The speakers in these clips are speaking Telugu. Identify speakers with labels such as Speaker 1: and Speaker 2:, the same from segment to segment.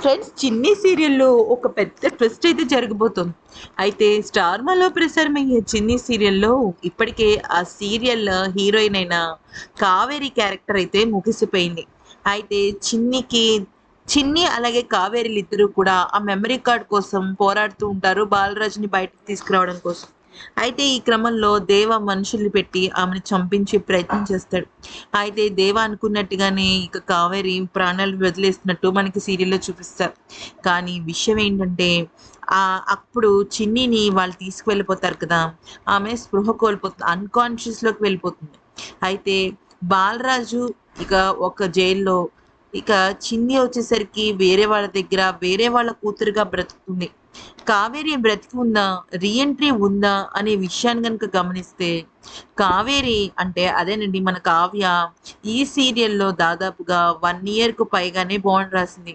Speaker 1: ఫ్రెండ్స్ చిన్ని సీరియల్లో ఒక పెద్ద ట్విస్ట్ అయితే జరగబోతుంది. అయితే స్టార్ మాలో ప్రసారమయ్యే చిన్ని సీరియల్లో ఇప్పటికే ఆ సీరియల్ హీరోయిన్ అయిన కావేరి క్యారెక్టర్ అయితే ముగిసిపోయింది. అయితే చిన్నికి చిన్ని అలాగే కావేరీలు ఇద్దరు కూడా ఆ మెమరీ కార్డ్ కోసం పోరాడుతూ ఉంటారు. బాలరాజుని బయటకు తీసుకురావడం కోసం. అయితే ఈ క్రమంలో దేవ మనుషుల్ని పెట్టి ఆమెను చంపించే ప్రయత్నం చేస్తాడు. అయితే దేవ అనుకున్నట్టుగానే ఇక కావేరి ప్రాణాలు వదిలేస్తున్నట్టు మనకి సీరియల్లో చూపిస్తారు. కానీ విషయం ఏంటంటే ఆ అప్పుడు చిన్నిని వాళ్ళు తీసుకువెళ్ళిపోతారు కదా ఆమె స్పృహ కోల్పోతుంది అన్కాన్షియస్లోకి వెళ్ళిపోతుంది. అయితే బాలరాజు ఇక ఒక జైల్లో ఇక చిన్ని వచ్చేసరికి వేరే వాళ్ళ దగ్గర వేరే వాళ్ళ కూతురుగా బ్రతుకుతుంది. కావేరి బ్రతికి ఉందా? రీఎంట్రీ ఉందా? అనే విషయాన్ని కనుక గమనిస్తే కావేరి అంటే అదేనండి మన కావ్య. ఈ సీరియల్లో దాదాపుగా వన్ ఇయర్కు పైగానే బాండ్ రాసింది.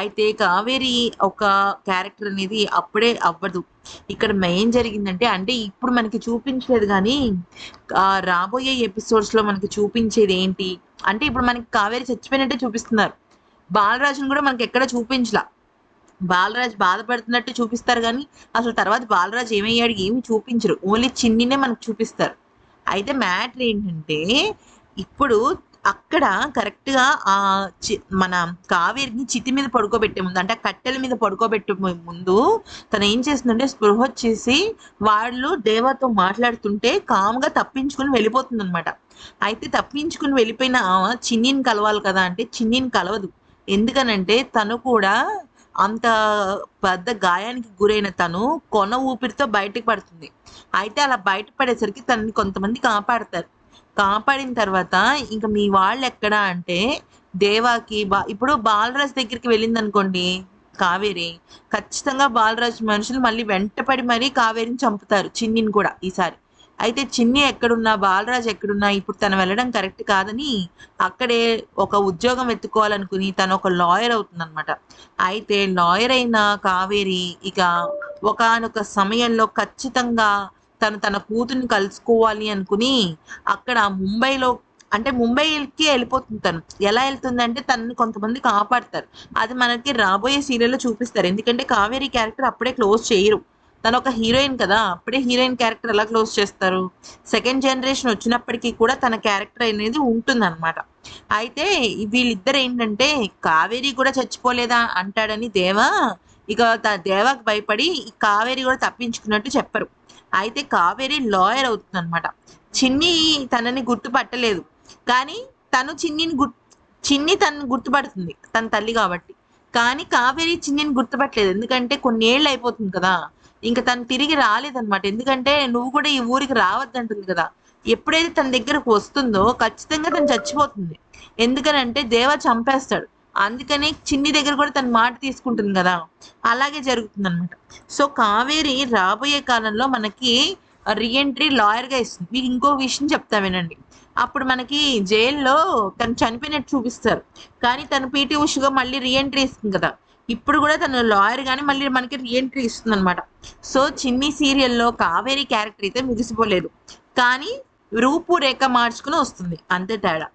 Speaker 1: అయితే కావేరి ఒక క్యారెక్టర్ అనేది అప్పుడే అవ్వదు. ఇక్కడ మెయిన్ జరిగిందంటే అంటే ఇప్పుడు మనకి చూపించలేదు కానీ రాబోయే ఎపిసోడ్స్లో మనకి చూపించేది ఏంటి? అంటే ఇప్పుడు మనకి కావేరి చచ్చిపోయినట్టే చూపిస్తున్నారు. బాలరాజును కూడా మనకి ఎక్కడ చూపించలా? బాలరాజ్ బాధపడుతున్నట్టు చూపిస్తారు కానీ అసలు తర్వాత బాలరాజ్ ఏమయ్యాడు ఏమి చూపించరు. ఓన్లీ చిన్నినే మనకు చూపిస్తారు. అయితే మ్యాటర్ ఏంటంటే ఇప్పుడు అక్కడ కరెక్ట్గా ఆ చి మన కావేరిని చితి మీద పడుకోబెట్టే ముందు అంటే కట్టెల మీద పడుకోబెట్టే ముందు తను ఏం చేస్తుందంటే స్పృహ వచ్చేసి వాళ్ళు దేవతో మాట్లాడుతుంటే కామ్గా తప్పించుకుని వెళ్ళిపోతుంది అనమాట అయితే తప్పించుకుని వెళ్ళిపోయిన చిన్నిని కలవాలి కదా అంటే చిన్నిని కలవదు. ఎందుకనంటే తను కూడా అంత పెద్ద గాయానికి గురైన తను కొన ఊపిరితో బయటకు పడుతుంది. అయితే అలా బయటపడేసరికి తనని కొంతమంది కాపాడతారు. కాపాడిన తర్వాత ఇంకా మీ వాళ్ళు ఎక్కడ అంటే దేవాకి బా ఇప్పుడు బాలరాజ్ దగ్గరికి వెళ్ళింది అనుకోండి కావేరి ఖచ్చితంగా బాలరాజ్ మనుషులు మళ్ళీ వెంటపడి మరీ కావేరిని చంపుతారు. చిన్నిని కూడా ఈసారి. అయితే చిన్ని ఎక్కడున్నా బాలరాజ్ ఎక్కడున్నా ఇప్పుడు తను వెళ్ళడం కరెక్ట్ కాదని అక్కడే ఒక ఉద్యోగం ఎత్తుకోవాలనుకుని తను ఒక లాయర్ అవుతుందనమాట అయితే లాయర్ అయిన కావేరి ఇక ఒకనొక సమయంలో ఖచ్చితంగా తను తన కూతుర్ని కలుసుకోవాలి అనుకుని అక్కడ ముంబైలో అంటే ముంబైకి వెళ్ళిపోతుంది తను. ఎలా వెళ్తుందంటే తనని కొంతమంది కాపాడతారు. అది మనకి రాబోయే సీరియల్లో చూపిస్తారు. ఎందుకంటే కావేరి క్యారెక్టర్ అప్పుడే క్లోజ్ చేయరు. తను ఒక హీరోయిన్ కదా అప్పుడే హీరోయిన్ క్యారెక్టర్ ఎలా క్లోజ్ చేస్తారు? సెకండ్ జనరేషన్ వచ్చినప్పటికీ కూడా తన క్యారెక్టర్ అనేది ఉంటుందన్నమాట. అయితే వీళ్ళిద్దరు ఏంటంటే కావేరి కూడా చచ్చిపోలేదా? అంటాడని దేవా ఇక దేవాకి భయపడి కావేరి కూడా తప్పించుకున్నట్టు చెప్పరు. అయితే కావేరి లాయర్ అవుతుంది అనమాట చిన్ని తనని గుర్తుపట్టలేదు. కానీ తను చిన్నిని గుర్తు చిన్ని తను గుర్తుపడుతుంది తన తల్లి కాబట్టి. కానీ కావేరి చిన్నిని గుర్తుపట్టలేదు. ఎందుకంటే కొన్నేళ్ళు అయిపోతుంది కదా. ఇంకా తను తిరిగి రాలేదనమాట ఎందుకంటే నువ్వు కూడా ఈ ఊరికి రావద్దంటుంది కదా. ఎప్పుడైతే తన దగ్గరకు వస్తుందో ఖచ్చితంగా తను చచ్చిపోతుంది. ఎందుకనంటే దేవ చంపేస్తాడు. అందుకనే చిన్ని దగ్గర కూడా తన మాట తీసుకుంటుంది కదా. అలాగే జరుగుతుంది అనమాట సో కావేరి రాబోయే కాలంలో మనకి రీఎంట్రీ లాయర్గా ఇస్తుంది. మీకు ఇంకో విషయం చెప్తా వినండి. అప్పుడు మనకి జైల్లో తను చనిపోయినట్టు చూపిస్తారు. కానీ తను పీటీ ఉషగా మళ్ళీ రీఎంట్రీ ఇస్తుంది కదా. ఇప్పుడు కూడా తను లాయర్ కానీ మళ్ళీ మనకి రీఎంట్రీ ఇస్తుంది అనమాట సో చిన్ని సీరియల్లో కావేరి క్యారెక్టర్ అయితే ముగిసిపోలేదు. కానీ రూపు రేఖ మార్చుకుని వస్తుంది. అంతే తేడా.